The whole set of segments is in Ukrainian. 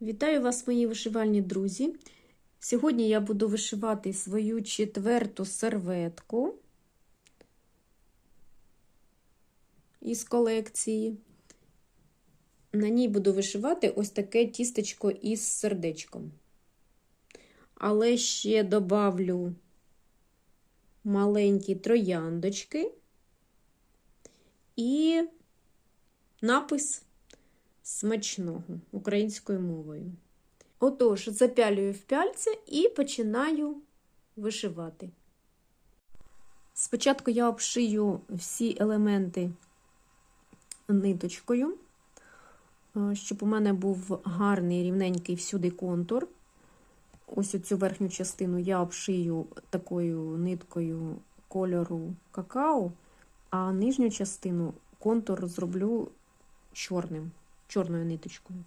Вітаю вас, мої вишивальні друзі. Сьогодні я буду вишивати свою четверту серветку із колекції. На ній буду вишивати ось таке тістечко із сердечком. Але ще добавлю маленькі трояндочки і напис смачного українською мовою. Отож, запялюю в пяльце і починаю вишивати. Спочатку я обшию всі елементи ниточкою, е, щоб у мене був гарний рівненький всюди контур. Ось цю верхню частину я обшию такою ниткою кольору какао, а нижню частину контур зроблю чорним чорною ниточкою.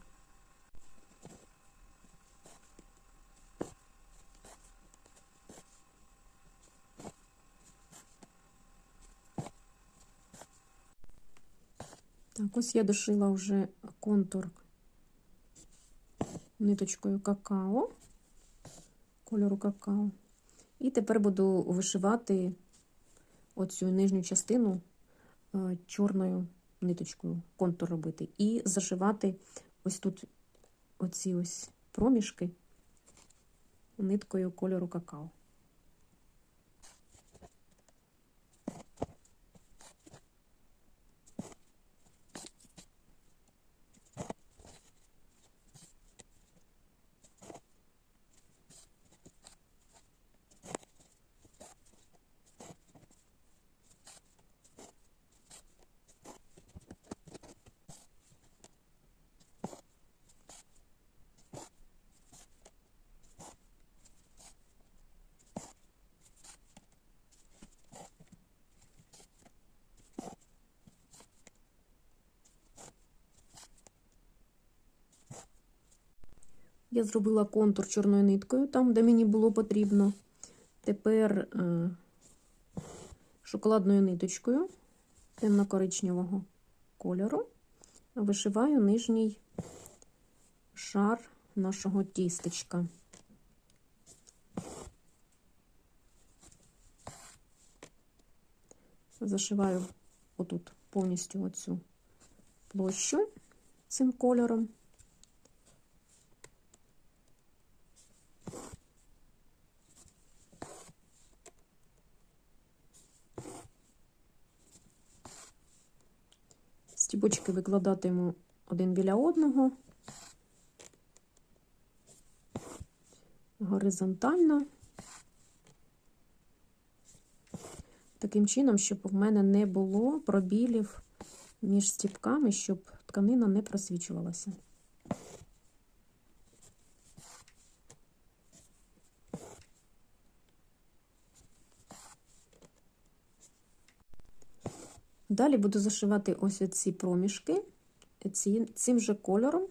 Так, ось я дошила вже контур ниточкою какао, кольору какао. І тепер буду вишивати оцю нижню частину е, чорною ниточкою контур робити і зашивати ось тут оці ось проміжки ниткою кольору какао. Я зробила контур чорною ниткою, там, де мені було потрібно. Тепер е, шоколадною ниточкою темно-коричневого кольору вишиваю нижній шар нашого тістечка. Зашиваю отут повністю оцю площу цим кольором. Стібочки викладатиму один біля одного, горизонтально, таким чином, щоб в мене не було пробілів між стіпками, щоб тканина не просвічувалася. Далі буду зашивати ось ці проміжки цим же кольором,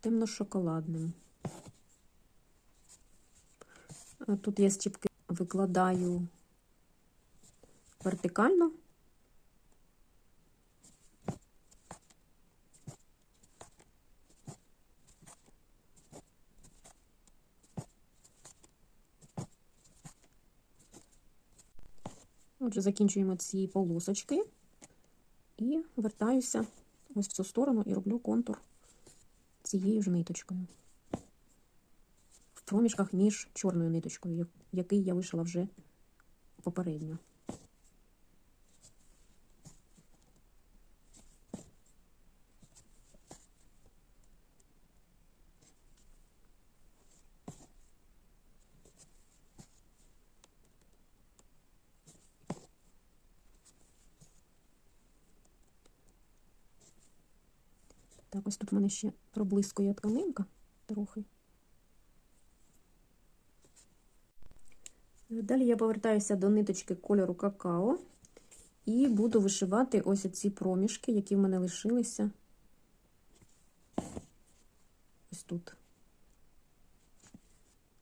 темно-шоколадним. Тут я стіпки викладаю вертикально. Отже, закінчуємо ці полосочки і вертаюся ось в цю сторону і роблю контур цією ж ниточкою. В проміжках між чорною ниточкою, який я вишила вже попередньо. Так, ось тут в мене ще проблискує тканинка трохи. Далі я повертаюся до ниточки кольору какао і буду вишивати ось ці проміжки, які в мене лишилися ось тут,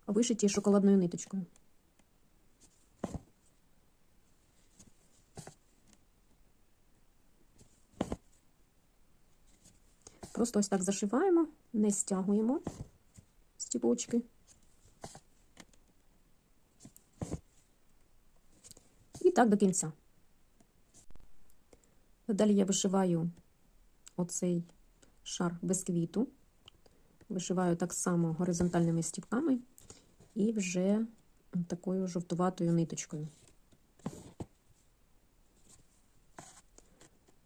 вишиті шоколадною ниточкою. Просто ось так зашиваємо, не стягуємо стіпочки. І так до кінця. Далі я вишиваю оцей шар без квіту. Вишиваю так само горизонтальними стіпками і вже такою жовтуватою ниточкою.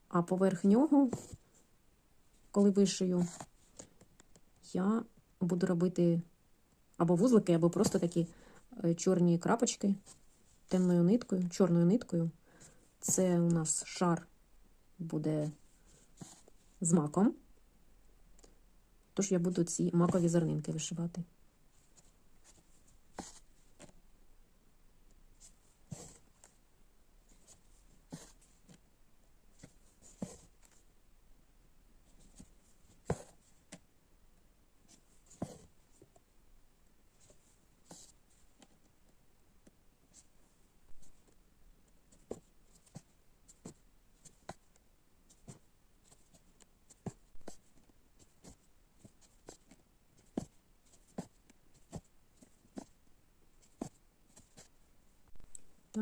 А поверх нього, коли вишию, я буду робити або вузлики, або просто такі е, чорні крапочки темною ниткою, чорною ниткою. Це у нас шар буде з маком. Тож я буду ці макові зернинки вишивати.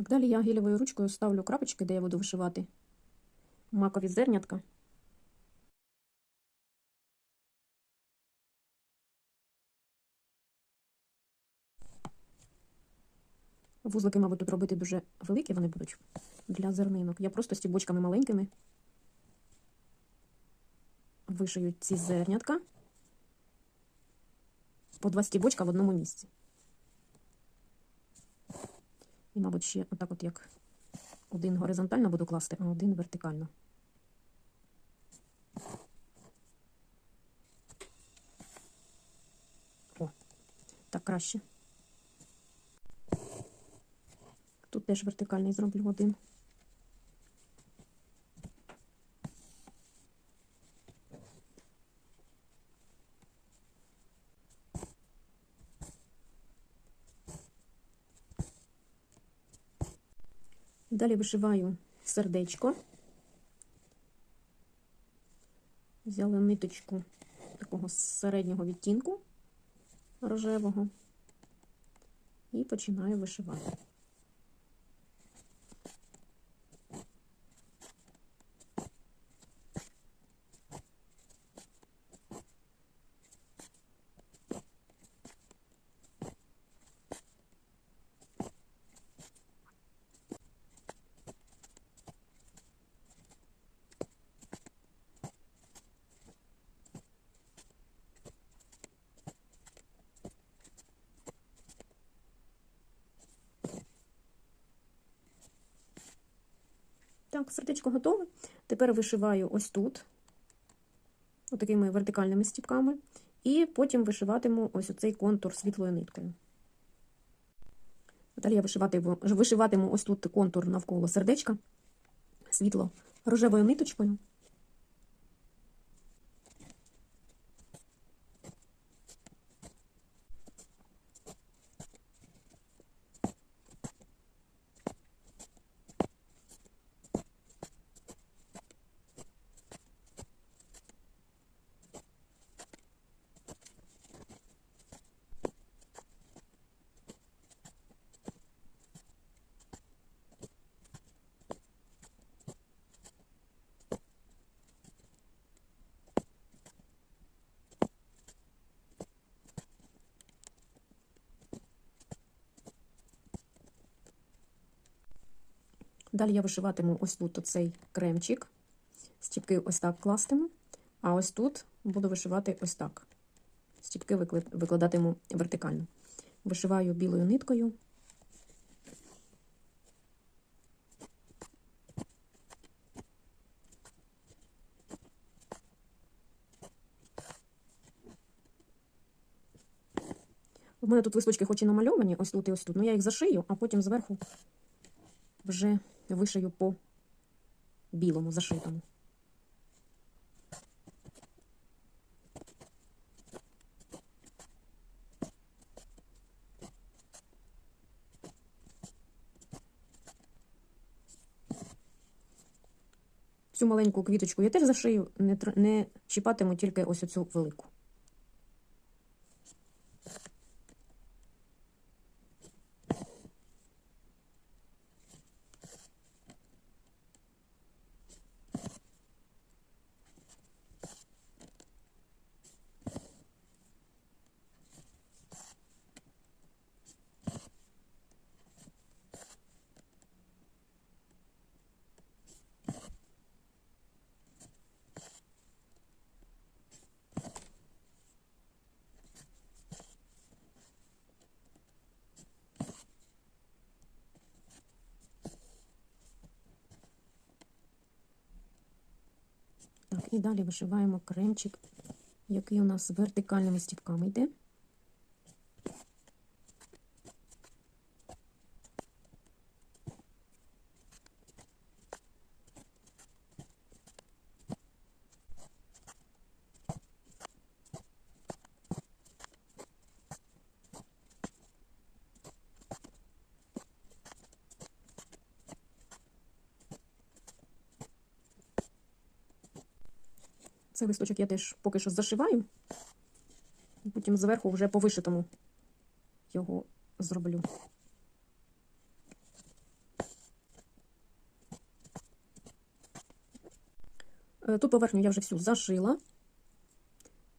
Так, далі я гелевою ручкою ставлю крапочки, де я буду вишивати макові зернятка. Вузлики, мабуть, тут робити дуже великі вони будуть для зернинок. Я просто стібочками маленькими вишию ці зернятка по два стібочка в одному місці. І, мабуть, ще отак от як один горизонтально буду класти, а один вертикально. О, так краще. Тут теж вертикальний зроблю один. Далі вишиваю сердечко. Взяла ниточку такого середнього відтінку рожевого і починаю вишивати. Так, сердечко готове. Тепер вишиваю ось тут, отакими вертикальними стіпками, і потім вишиватиму ось оцей контур світлою ниткою. Далі я вишиватиму, вишиватиму ось тут контур навколо сердечка, світло рожевою ниточкою. Далі я вишиватиму ось тут оцей кремчик, стіпки ось так кластиму, а ось тут буду вишивати ось так. Стіпки викладатиму вертикально. Вишиваю білою ниткою. У мене тут листочки хоч і намальовані, ось тут і ось тут, але я їх зашию, а потім зверху вже вишию по білому зашитому. Цю маленьку квіточку я теж зашию, не, не чіпатиму тільки ось оцю велику. І далі вишиваємо кремчик, який у нас вертикальними стіпками йде. Листочок я теж поки що зашиваю. Потім зверху вже по вишитому його зроблю. Е, Ту поверхню я вже всю зашила.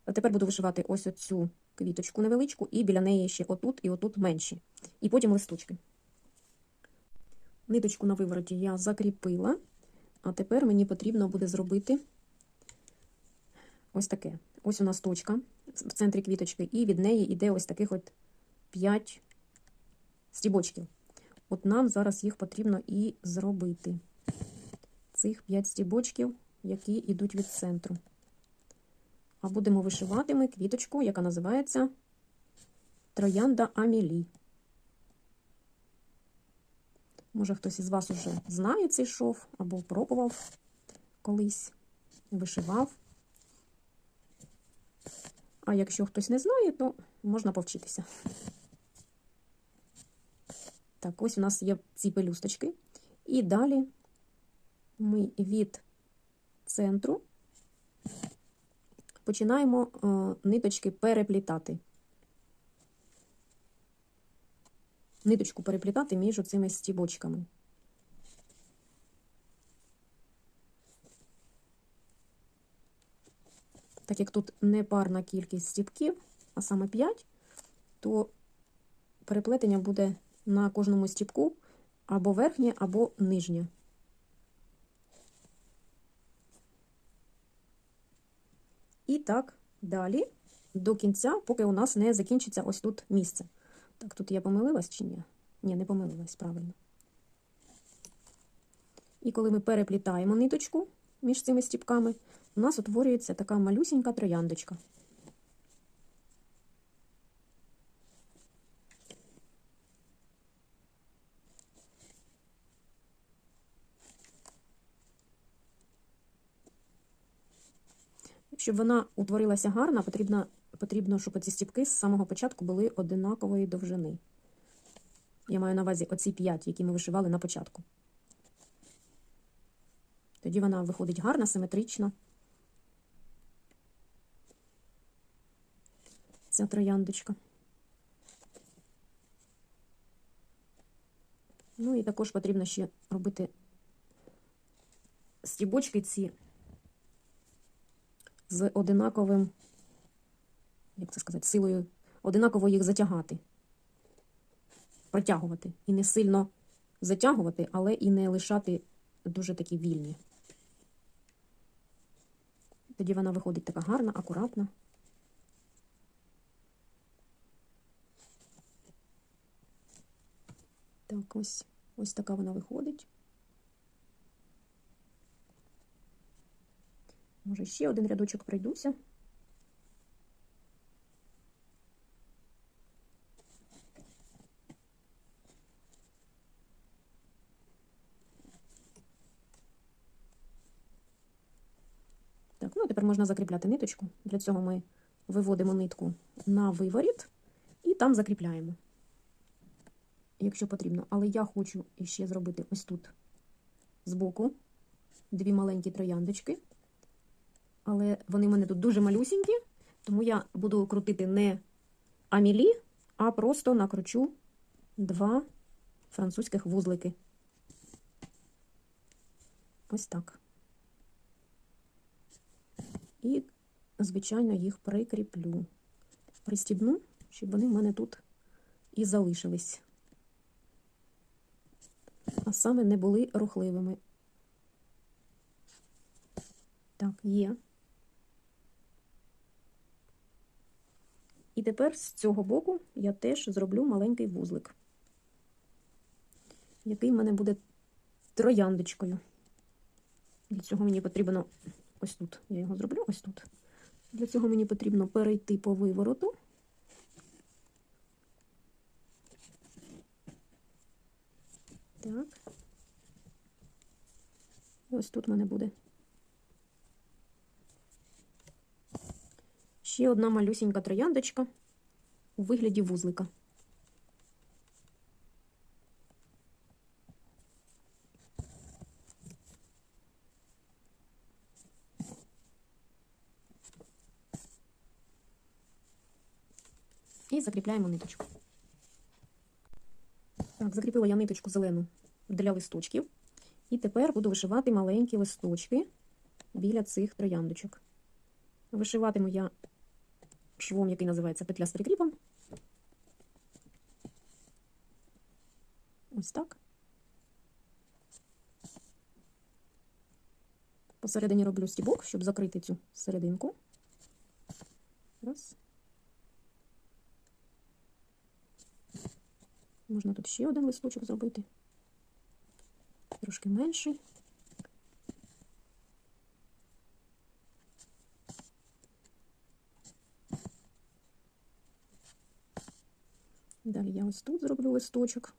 Тепер буду вишивати ось оцю квіточку невеличку, і біля неї ще отут і отут менші. І потім листочки. Ниточку на вивороті я закріпила, а тепер мені потрібно буде зробити ось таке. Ось у нас точка в центрі квіточки, і від неї йде ось таких от 5 стібочків. От нам зараз їх потрібно і зробити. Цих 5 стібочків, які йдуть від центру. А будемо вишивати ми квіточку, яка називається Троянда Амілі. Може, хтось із вас уже знає цей шов або пробував колись, вишивав. А якщо хтось не знає, то можна повчитися. Так, ось у нас є ці пелюсточки. І далі ми від центру починаємо е, ниточки переплітати. Ниточку переплітати між цими стібочками. Так як тут не парна кількість стібків, а саме 5, то переплетення буде на кожному стібку або верхнє, або нижнє. І так далі до кінця, поки у нас не закінчиться ось тут місце. Так, тут я помилилась чи ні? Ні, не помилилась, правильно. І коли ми переплітаємо ниточку між цими стіпками, у нас утворюється така малюсінька трояндочка. Щоб вона утворилася гарна, потрібно, потрібно, щоб ці стіпки з самого початку були одинакової довжини. Я маю на увазі оці 5, які ми вишивали на початку. Тоді вона виходить гарна, симетрична. Ця трояндочка. Ну і також потрібно ще робити стібочки ці з одинаковим, як це сказати, силою, одинаково їх затягати, протягувати. І не сильно затягувати, але і не лишати дуже такі вільні. Тоді вона виходить така гарна, акуратна. Так, ось, ось така вона виходить. Може, ще один рядочок пройдуся. Так, ну тепер можна закріпляти ниточку. Для цього ми виводимо нитку на виворіт і там закріпляємо, якщо потрібно. Але я хочу ще зробити ось тут збоку дві маленькі трояндочки. Але вони в мене тут дуже малюсінькі, тому я буду крутити не амілі, а просто накручу два французьких вузлики. Ось так. І, звичайно, їх прикріплю. Пристібну, щоб вони в мене тут і залишились. А саме не були рухливими. Так, є. І тепер з цього боку я теж зроблю маленький вузлик, який в мене буде трояндочкою. Для цього мені потрібно ось тут. Я його зроблю ось тут. Для цього мені потрібно перейти по вивороту. Так. І ось тут в мене буде. Ще одна малюсінька трояндочка у вигляді вузлика. І закріпляємо ниточку. Так, закріпила я ниточку зелену для листочків. І тепер буду вишивати маленькі листочки біля цих трояндочок. Вишиватиму я швом, який називається петля з прикріпом. Ось так. Посередині роблю стібок, щоб закрити цю серединку. Раз. Можна тут ще один листочок зробити. Трошки менший. Далі я ось тут зроблю листочок.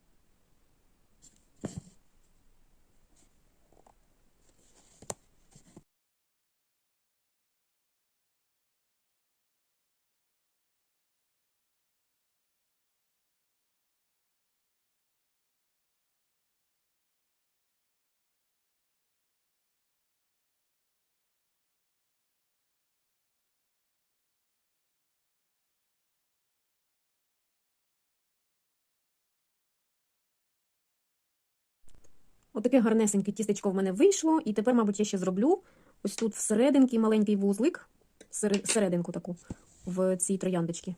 Отаке гарнесеньке тістечко в мене вийшло, і тепер, мабуть, я ще зроблю ось тут всерединки маленький вузлик, серединку таку в цій трояндочці.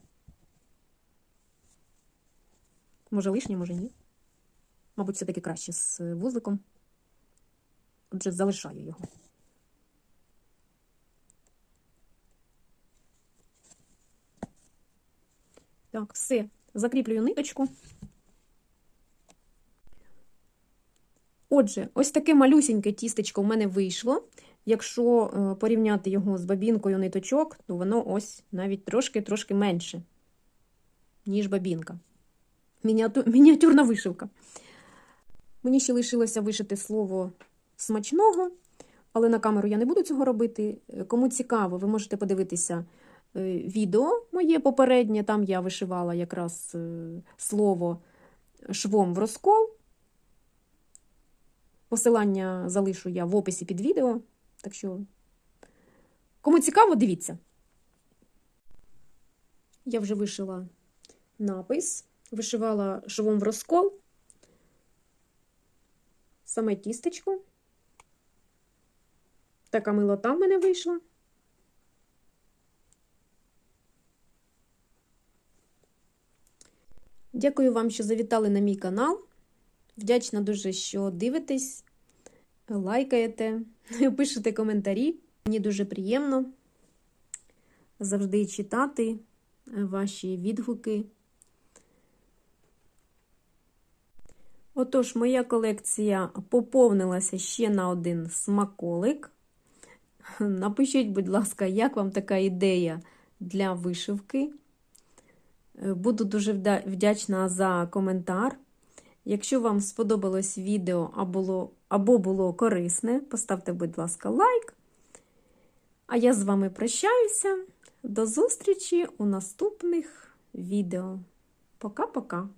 Може лишнє, може ні. Мабуть, все-таки краще з вузликом. Отже, залишаю його. Так, все. Закріплюю ниточку. Отже, ось таке малюсіньке тістечко в мене вийшло. Якщо е, порівняти його з бабінкою ниточок, то воно ось навіть трошки-трошки менше, ніж бабінка. Мініатю... Мініатюрна вишивка. Мені ще лишилося вишити слово смачного, але на камеру я не буду цього робити. Кому цікаво, ви можете подивитися е, відео моє попереднє. Там я вишивала якраз е, слово швом в розкол. Посилання залишу я в описі під відео. Так що, кому цікаво, дивіться. Я вже вишила напис, вишивала швом в розкол, саме тістечко. Така милота в мене вийшла. Дякую вам, що завітали на мій канал. Вдячна дуже, що дивитесь, лайкаєте, пишете коментарі. Мені дуже приємно завжди читати ваші відгуки. Отож, моя колекція поповнилася ще на один смаколик. Напишіть, будь ласка, як вам така ідея для вишивки. Буду дуже вдячна за коментар. Якщо вам сподобалось відео або або було корисне, поставте, будь ласка, лайк. А я з вами прощаюся. До зустрічі у наступних відео. Пока-пока!